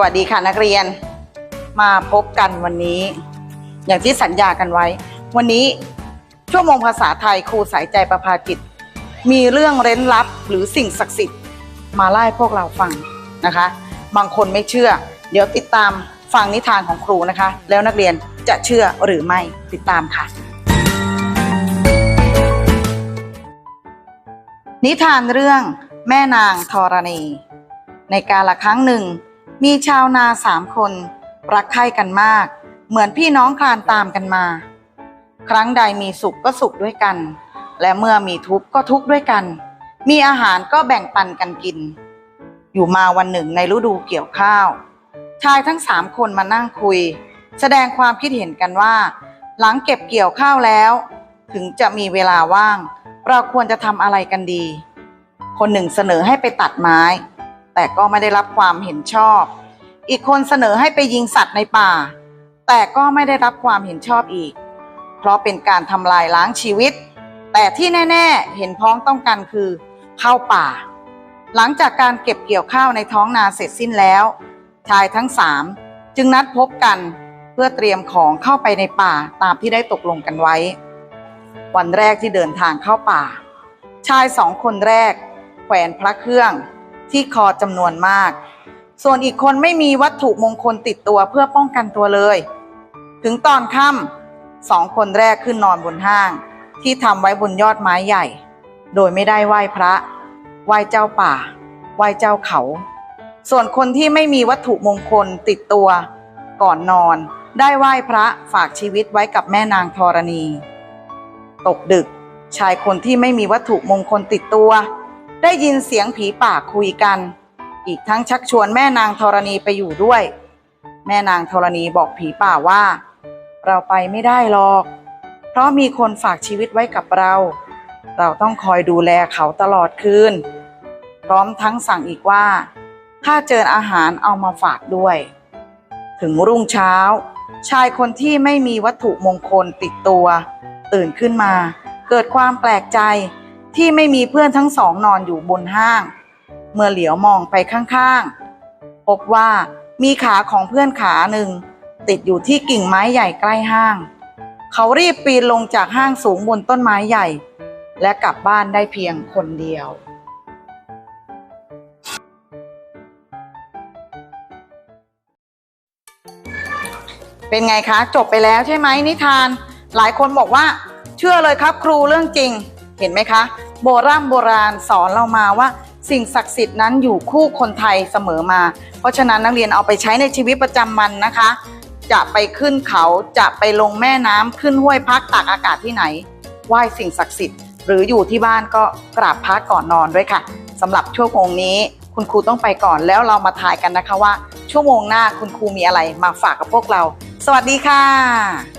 วัสดีค่ะนักเรียนมาพบกันวันนี้ อย่างที่สัญญากันไว้ วันนี้ชั่วโมงภาษาไทยครูสายใจประภาจิต มีเรื่องเร้นลับหรือสิ่งศักดิ์สิทธิ์ มาไล่พวกเราฟังนะคะ บางคนไม่เชื่อ เดี๋ยวติดตามฟังนิทานของครูนะคะ แล้วนักเรียนจะเชื่อหรือไม่ติดตามค่ะ นิทานเรื่องแม่นางธรณี ในกาละครั้งหนึ่ง มีชาวนาสามคน รักใคร่กันมาก เหมือนพี่น้องคลานตามกันมา ครั้งใดมีสุขก็สุขด้วยกัน และเมื่อมีทุกข์ก็ทุกข์ด้วยกัน มีอาหารก็แบ่งปันกันกิน อยู่มาวันหนึ่งในฤดูเกี่ยวข้าว ชายทั้งสามคนมานั่งคุย แสดงความคิดเห็นกันว่า หลังเก็บเกี่ยวข้าวแล้ว ถึงจะมีเวลาว่าง เราควรจะทำอะไรกันดี คนหนึ่งเสนอให้ไปตัดไม้ แต่ก็ไม่ได้รับความเห็นชอบ อีกคนเสนอให้ไปยิงสัตว์ในป่า แต่ก็ไม่ได้รับความเห็นชอบอีก เพราะเป็นการทำลายล้างชีวิต แต่ที่แน่ ๆ เห็นพ้องต้องกันคือเข้าป่า หลังจากการเก็บเกี่ยวข้าวในท้องนาเสร็จสิ้นแล้ว ชายทั้งสามจึงนัดพบกันเพื่อเตรียมของเข้าไปในป่าตามที่ได้ตกลงกันไว้ วันแรกที่เดินทางเข้าป่า ชายสองคนแรกแขวนพระเครื่อง ที่คอจำนวนมาก ส่วนอีกคนไม่มีวัตถุมงคลติดตัวเพื่อป้องกันตัวเลย ถึงตอนค่ำสองคนแรกขึ้นนอนบนห้าง ที่ทำไว้บนยอดไม้ใหญ่ โดยไม่ได้ไหว้พระ ไหว้เจ้าป่า ไหว้เจ้าเขา ส่วนคนที่ไม่มีวัตถุมงคลติดตัว ก่อนนอนได้ไหว้พระฝากชีวิตไว้กับแม่นางธรณี ตกดึก ชายคนที่ไม่มีวัตถุมงคลติดตัว ได้ยินเสียงผีป่าคุยกัน อีกทั้งชักชวนแม่นางธรณีไปอยู่ด้วย แม่นางธรณีบอกผีป่าว่า เราไปไม่ได้หรอก เพราะมีคนฝากชีวิตไว้กับเรา เราต้องคอยดูแลเขาตลอดคืน พร้อมทั้งสั่งอีกว่า ถ้าเจออาหารเอามาฝากด้วย ถึงรุ่งเช้า ชายคนที่ไม่มีวัตถุมงคลติดตัว ตื่นขึ้นมา เกิดความแปลกใจ ที่ไม่มีเพื่อนทั้งสองนอนอยู่บนห้าง เมื่อเหลียวมองไปข้างๆ พบว่ามีขาของเพื่อนขาหนึ่ง ติดอยู่ที่กิ่งไม้ใหญ่ใกล้ห้าง เขารีบปีนลงจากห้างสูงบนต้นไม้ใหญ่ และกลับบ้านได้เพียงคนเดียวเป็นไงคะ จบไปแล้วใช่ไหมนิทาน หลายคนบอกว่า เชื่อเลยครับครูเรื่องจริง เห็นไหมคะ โบราณโบราณสอนเรามาว่า สิ่งศักดิ์สิทธิ์นั้นอยู่คู่คนไทยเสมอมา เพราะฉะนั้นนักเรียนเอาไปใช้ในชีวิตประจำวันนะคะ จะไปขึ้นเขาจะไปลงแม่น้ำขึ้นห้วยพักตากอากาศที่ไหนไหว้สิ่งศักดิ์สิทธิ์หรืออยู่ที่บ้านก็กราบพระก่อนนอนด้วยค่ะสำหรับชั่วโมงนี้ คุณครูต้องไปก่อนแล้วเรามาทายกันนะคะว่า ชั่วโมงหน้าคุณครูมีอะไรมาฝากกับพวกเรา สวัสดีค่ะ